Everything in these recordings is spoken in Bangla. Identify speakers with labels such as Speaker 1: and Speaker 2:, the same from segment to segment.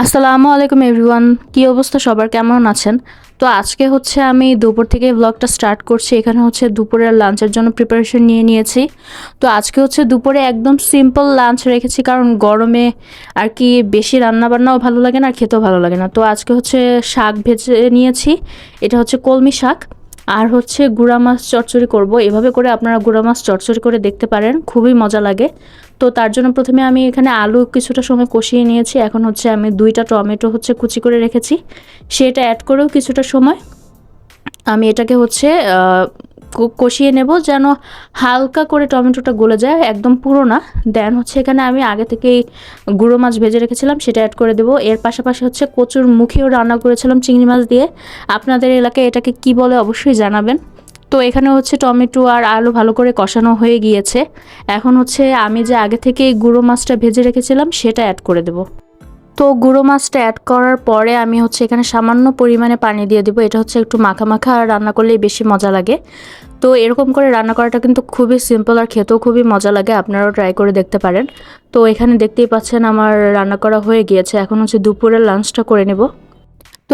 Speaker 1: আসসালামু আলাইকুম এভরিওয়ান, কী অবস্থা সবার? কেমন আছেন? তো আজকে হচ্ছে আমি দুপুর থেকে ব্লগটা স্টার্ট করছি। এখানে হচ্ছে দুপুরের লাঞ্চের জন্য প্রিপারেশন নিয়ে নিয়েছি। তো আজকে হচ্ছে দুপুরে একদম সিম্পল লাঞ্চ রেখেছি, কারণ গরমে আর কি বেশি রান্না বান্নাও ভালো লাগে না আর খেতেও ভালো লাগে না। তো আজকে হচ্ছে শাক ভেজে নিয়েছি। এটা হচ্ছে কলমি শাক। আর হচ্ছে গুঁড়া মাছ চচ্চড়ি করব। এভাবে করে আপনারা গুঁড়া মাছ চচ্চড়ি করে দেখতে পারেন, খুবই মজা লাগে। তো তার জন্য প্রথমে আমি এখানে আলু কিছুটা সময় কষিয়ে নিয়েছি। এখন হচ্ছে আমি দুইটা টমেটো হচ্ছে কুচি করে রেখেছি। সেটা অ্যাড করেও কিছুটা সময়। আমি এটাকে হচ্ছে কষিয়ে নেব যেন হালকা করে টমেটোটা গলে যায়, একদম পুরো না। দেন হচ্ছে এখানে আমি আগে থেকেই গুঁড়ো মাছ ভেজে রেখেছিলাম, সেটা অ্যাড করে দেবো। এর পাশাপাশি হচ্ছে কচুর মুখেও রান্না করেছিলাম চিংড়ি মাছ দিয়ে। আপনাদের এলাকায় এটাকে কি বলে অবশ্যই জানাবেন। তো এখানে হচ্ছে টমেটো আর আলু ভালো করে কষানো হয়ে গিয়েছে। এখন হচ্ছে আমি যে আগে থেকে গুঁড়ো মাছটা ভেজে রেখেছিলাম, সেটা অ্যাড করে দেবো। তো গুঁড়ো মাছটা অ্যাড করার পরে আমি হচ্ছে এখানে সামান্য পরিমাণে পানি দিয়ে দেবো। এটা হচ্ছে একটু মাখা মাখা আর রান্না করলেই বেশি মজা লাগে। তো এরকম করে রান্না করাটা কিন্তু খুবই সিম্পল আর খেতেও খুবই মজা লাগে। আপনারাও ট্রাই করে দেখতে পারেন। তো এখানে দেখতেই পাচ্ছেন আমার রান্না করা হয়ে গিয়েছে। এখন হচ্ছে দুপুরের লাঞ্চটা করে নেব।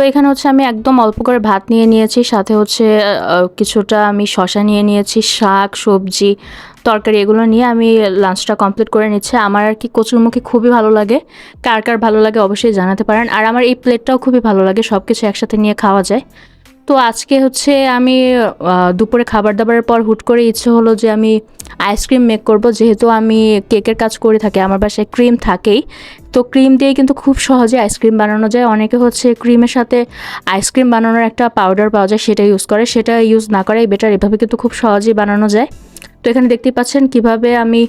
Speaker 1: তো এখানে হচ্ছে আমি একদম অল্প করে ভাত নিয়ে নিয়েছি, সাথে হচ্ছে কিছুটা আমি শশা নিয়ে নিয়েছি, শাক, সবজি, তরকারি এগুলো নিয়ে আমি লাঞ্চটা কমপ্লিট করে নিচ্ছি। আমার আর কি কচুরমুখী খুবই ভালো লাগে, কার কার ভালো লাগে অবশ্যই জানাতে পারেন। আর আমার এই প্লেটটাও খুবই ভালো লাগে সব কিছু একসাথে নিয়ে খাওয়া যায়। তো আজকে হচ্ছে আমি দুপুরে খাবার দাবারের পর হুট করে ইচ্ছে হলো যে আমি আইসক্রিম মেক করব। যেহেতু আমি কেকের কাজ করে থাকি, আমার বাসায় ক্রিম থাকেই। তো ক্রিম দিয়ে কিন্তু খুব সহজে আইসক্রিম বানানো যায়। অনেকে হচ্ছে ক্রিমের সাথে আইসক্রিম বানানোর একটা পাউডার পাওয়া যায়, সেটা ইউজ করে। সেটা ইউজ না করাই বেটার এভাবে কিন্তু খুব সহজেই বানানো যায়। তো এখানে দেখতেই পাচ্ছেন কীভাবে আমি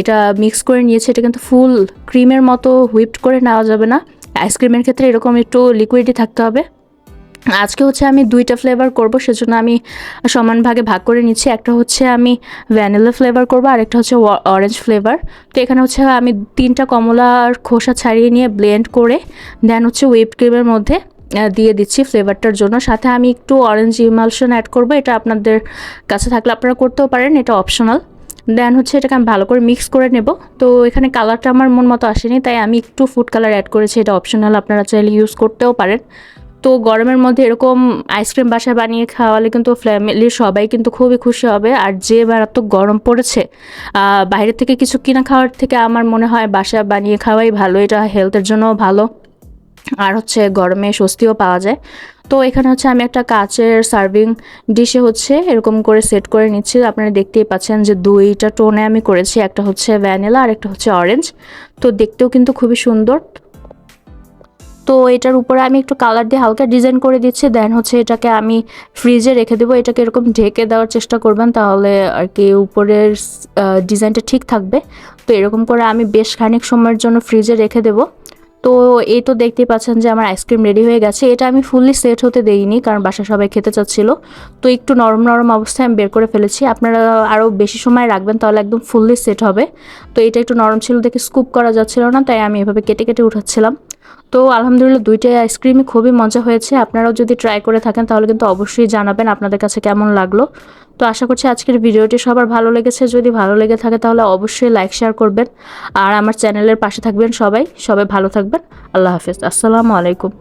Speaker 1: এটা মিক্স করে নিয়েছি। এটা কিন্তু ফুল ক্রিমের মতো হুইপড করে নেওয়া যাবে না। আইসক্রিমের ক্ষেত্রে এরকম একটু লিকুইডই থাকতে হবে। আজকে হচ্ছে আমি দুইটা ফ্লেভার করব, সেজন্য আমি সমান ভাগে ভাগ করে নিচ্ছি। একটা হচ্ছে আমি ভ্যানিলা ফ্লেভার করব, আর একটা হচ্ছে অরেঞ্জ ফ্লেভার তো এখানে হচ্ছে আমি তিনটা কমলার খোসা ছাড়িয়ে নিয়ে ব্লেন্ড করে দেন হচ্ছে হুইপ ক্রিমের মধ্যে দিয়ে দিচ্ছি ফ্লেভারটার জন্য। সাথে আমি একটু অরেঞ্জ ইমালশন অ্যাড করব, এটা আপনাদের কাছে থাকলে আপনারা করতেও পারেন, এটা অপশনাল দেন হচ্ছে এটাকে আমি ভালো করে মিক্স করে নেব। তো এখানে কালারটা আমার মন মতো আসেনি, তাই আমি একটু ফুড কালার অ্যাড করেছি, এটা অপশনাল আপনারা চাইলে ইউজ করতেও পারেন। তো গরমের মধ্যে এরকম আইসক্রিম বাসায় বানিয়ে খাওয়ালে কিন্তু ফ্যামিলির সবাই কিন্তু খুবই খুশি হবে। আর যে মারাত্মক গরম পড়েছে বাইরে থেকে কিছু কিনা খাওয়ার থেকে আমার মনে হয় বাসায় বানিয়ে খাওয়াই ভালো, এটা হেলথের জন্যও ভালো। আর হচ্ছে গরমে স্বস্তিও পাওয়া যায়। তো এখানে হচ্ছে আমি একটা কাচের সার্ভিং ডিশে হচ্ছে এরকম করে সেট করে নিচ্ছি। আপনারা দেখতেই পাচ্ছেন যে দুইটা টোনে আমি করেছি, একটা হচ্ছে ভ্যানিলা আর একটা হচ্ছে অরেঞ্জ। তো দেখতেও কিন্তু খুবই সুন্দর। তো এটার উপরে আমি একটু কালার দিয়ে হালকা ডিজাইন করে দিচ্ছি। দেন হচ্ছে এটাকে আমি ফ্রিজে রেখে দেবো। এটাকে এরকম ঢেকে দেওয়ার চেষ্টা করবেন, তাহলে আর কি উপরের ডিজাইনটা ঠিক থাকবে। তো এরকম করে আমি বেশ খানিক সময়ের জন্য ফ্রিজে রেখে দেবো। তো এই তো দেখতেই পাচ্ছেন যে আমার আইসক্রিম রেডি হয়ে গেছে। এটা আমি ফুললি সেট হতে দেইনি, কারণ বাসা সবাই খেতে চাচ্ছিল। তো একটু নরম নরম অবস্থায় আমি বের করে ফেলেছি। আপনারা আরও বেশি সময় রাখবেন, তাহলে একদম ফুললি সেট হবে। তো এটা একটু নরম ছিল দেখে স্কুপ করা যাচ্ছিল না, তাই আমি এভাবে কেটে কেটে উঠাচ্ছিলাম। তো আলহামদুলিল্লাহ দুইটাই আইসক্রিমই খুবই মজা হয়েছে। আপনারাও যদি ট্রাই করে থাকেন তাহলে কিন্তু অবশ্যই জানাবেন আপনাদের কাছে কেমন লাগল। তো আশা করছি আজকের ভিডিওটি সবার ভালো লেগেছে। যদি ভালো লেগে থাকে তাহলে অবশ্যই লাইক শেয়ার করবেন। আর আমার চ্যানেলের পাশে থাকবেন সবাই। সবাই ভালো থাকবেন। আল্লাহ হাফেজ। আসসালামু আলাইকুম।